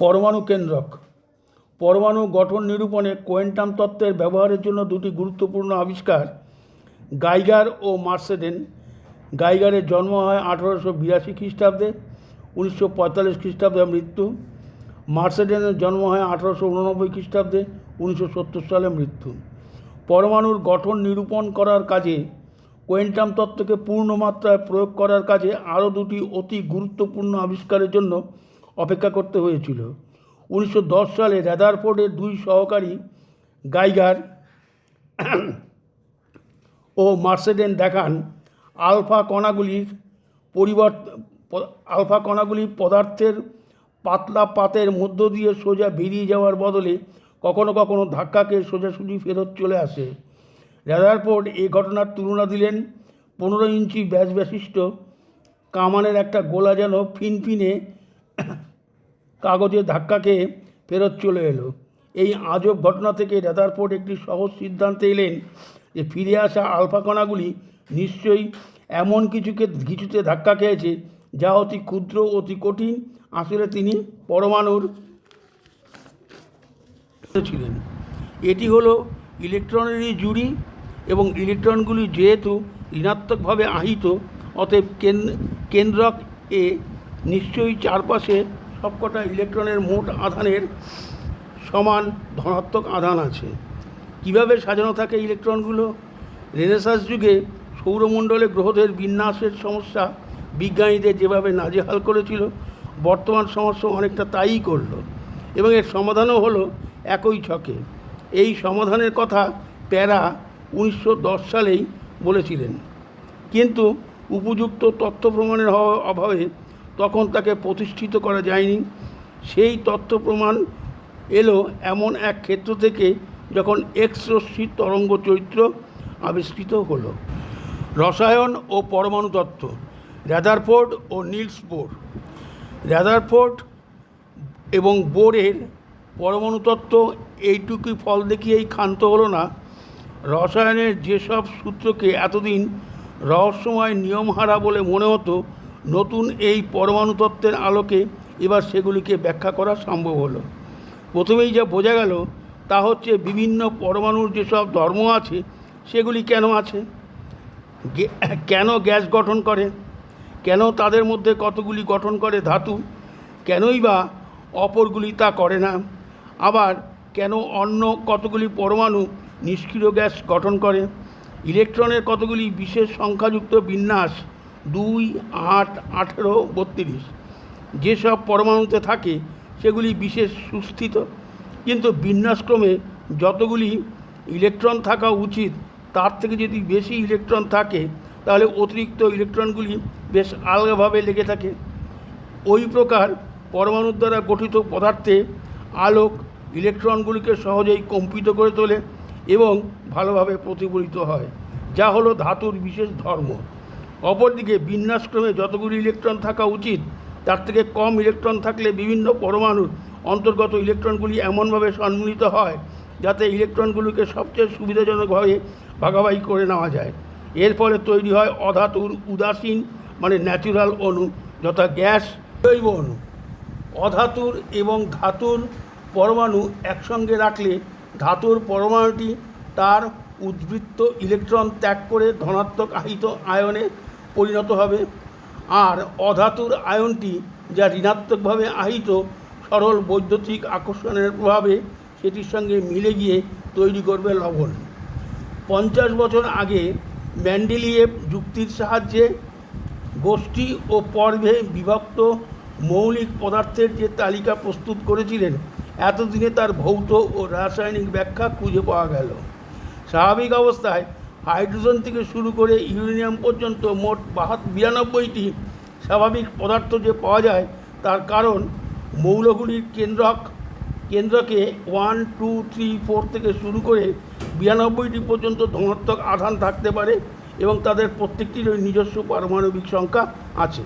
পরমাণু কেন্দ্রক। পরমাণু গঠন নিরূপণে কোয়েন্টাম তত্ত্বের ব্যবহারের জন্য দুটি গুরুত্বপূর্ণ আবিষ্কার গাইগার ও মার্সেডেন। গাইগারের জন্ম হয় আঠারোশো বিরাশি খ্রিস্টাব্দে, উনিশশো পঁয়তাল্লিশ খ্রিস্টাব্দে মৃত্যু। মার্সেডেনের জন্ম হয় আঠারোশো উননব্বই খ্রিস্টাব্দে, উনিশশো সত্তর সালে মৃত্যু। পরমাণুর গঠন নিরূপণ করার কাজে, কোয়েন্টাম তত্ত্বকে পূর্ণ মাত্রায় প্রয়োগ করার কাজে আরও দুটি অতি গুরুত্বপূর্ণ আবিষ্কারের জন্য অপেক্ষা করতে হয়েছিল। উনিশশো দশ সালে রেদারফোর্ডের দুই সহকারী গাইগার ও মার্সেডেন দেখান আলফা কণাগুলির পরিবর্তন আলফা কণাগুলি পদার্থের পাতলা পাতের মধ্য দিয়ে সোজা বেরিয়ে যাওয়ার বদলে কখনো কখনো ধাক্কাকে সোজাসুজি ফেরত চলে আসে। রেদারফোর্ড এই ঘটনার তুলনা দিলেন পনেরো ইঞ্চি ব্যাস বিশিষ্ট কামানের একটা গোলা যেন ফিনফিনে কাগজে ধাক্কা খেয়ে ফেরত চলে এলো। এই আজব ঘটনা থেকে রেদারফোর্ড একটি সহজ সিদ্ধান্তে এলেন যে ফিরে আসা আলফা কণাগুলি নিশ্চয়ই এমন কিছুকে কিছুতে ধাক্কা খেয়েছে, যা অতি ক্ষুদ্র, অতি কঠিন, আসলে তিনি পরমাণুর ছিলেন। এটি হলো ইলেকট্রনেরই জুড়ি এবং ইলেকট্রনগুলি যেহেতু ঋণাত্মকভাবে আহিত, অতএব কেন- কেন্দ্রক এ নিশ্চয়ই চারপাশে সবকটা ইলেকট্রনের মোট আধানের সমান ধনাত্মক আধান আছে। কীভাবে সাজানো থাকে ইলেকট্রনগুলো? রেনেসাস যুগে সৌরমণ্ডলে গ্রহদের বিন্যাসের সমস্যা বিজ্ঞানীদের যেভাবে নাজেহাল করেছিল, বর্তমান সমস্যা অনেকটা তাইই করল এবং এর সমাধানও হলো একই ছকে। এই সমাধানের কথা প্যারা উনিশশো দশ সালেই বলেছিলেন। কিন্তু উপযুক্ত তথ্য প্রমাণের অভাবে তখন তাকে প্রতিষ্ঠিত করা যায়নি। সেই তথ্য প্রমাণ এলো এমন এক ক্ষেত্র থেকে যখন এক্স রশ্মির তরঙ্গ চরিত্র আবিষ্কৃত হলো। রসায়ন ও পরমাণু তত্ত্ব র্যাদারফোর্ড ও নিলস বোর। র্যাদারফোর্ড এবং বোরের পরমাণু তত্ত্ব এইটুকুই ফল দেখিয়েই ক্ষান্ত হলো না। রসায়নের যেসব সূত্রকে এতদিন রহস্যময় নিয়মহারা বলে মনে হতো নতুন এই পরমাণু তত্ত্বের আলোকে এবার সেগুলিকে ব্যাখ্যা করা সম্ভব হলো। প্রথমেই যা বোঝা গেল তা হচ্ছে বিভিন্ন পরমাণুর যেসব ধর্ম আছে, সেগুলি কেন আছে? কেন গ্যাস গঠন করে? কেন তাদের মধ্যে কতগুলি গঠন করে ধাতু? কেনই বা অপরগুলি তা করে না? আবার কেন অন্য কতগুলি পরমাণু নিষ্ক্রিয় গ্যাস গঠন করে? ইলেকট্রনের কতগুলি বিশেষ সংখ্যাযুক্ত বিন্যাস দুই আট আঠেরো বত্রিশ। যেসব পরমাণুতে থাকে, সেগুলি বিশেষ সুস্থিত। কিন্তু বিন্যাসক্রমে যতগুলি ইলেকট্রন থাকা উচিত, তার থেকে যদি বেশি ইলেকট্রন থাকে, তাহলে অতিরিক্ত ইলেকট্রনগুলি বেশ আলগাভাবে লেগে থাকে। ওই প্রকার পরমাণুর দ্বারা গঠিত পদার্থে আলোক ইলেকট্রনগুলিকে সহজেই কম্পিত করে তোলে এবং ভালোভাবে প্রতিফলিত হয়, যা হলো ধাতুর বিশেষ ধর্ম। অপরদিকে বিন্যাসক্রমে যতগুলি ইলেকট্রন থাকা উচিত, তার থেকে কম ইলেকট্রন থাকলে বিভিন্ন পরমাণুর অন্তর্গত ইলেকট্রনগুলি এমনভাবে সম্মিলিত হয় যাতে ইলেকট্রনগুলিকে সবচেয়ে সুবিধাজনকভাবে ভাগাভাগি করে নেওয়া যায়। এর ফলে তৈরি হয় অধাতুর উদাসীন মানে ন্যাচুরাল অণু যথা গ্যাস। জৈব অণু। অধাতুর এবং ধাতুর পরমাণু একসঙ্গে রাখলে ধাতুর পরমাণুটি তার উদ্বৃত্ত ইলেকট্রন ত্যাগ করে ধনাত্মক আহিত আয়নে পরিণত হবে। আর অধাতুর আয়নটি যা ঋণাত্মকভাবে আহিত সরল বৈদ্যুতিক আকর্ষণের প্রভাবে সেটির সঙ্গে মিলে গিয়ে তৈরি করবে লবণ। পঞ্চাশ বছর আগে ম্যান্ডেলিয়েভ যুক্তির সাহায্যে গোষ্ঠী ও পর্বে বিভক্ত মৌলিক পদার্থের যে তালিকা প্রস্তুত করেছিলেন, এতদিনে তার ভৌত ও রাসায়নিক ব্যাখ্যা খুঁজে পাওয়া গেল। স্বাভাবিক অবস্থায় হাইড্রোজেন থেকে শুরু করে ইউরেনিয়াম পর্যন্ত মোট বাহাত বিরানব্বইটি স্বাভাবিক পদার্থ যে পাওয়া যায়, তার কারণ মৌলগুলির কেন্দ্রক, কেন্দ্রকে ওয়ান, টু, থ্রি, ফোর থেকে শুরু করে বিরানব্বইটি পর্যন্ত ধনাত্মক আধান থাকতে পারে এবং তাদের প্রত্যেকটির নিজস্ব পারমাণবিক সংখ্যা আছে।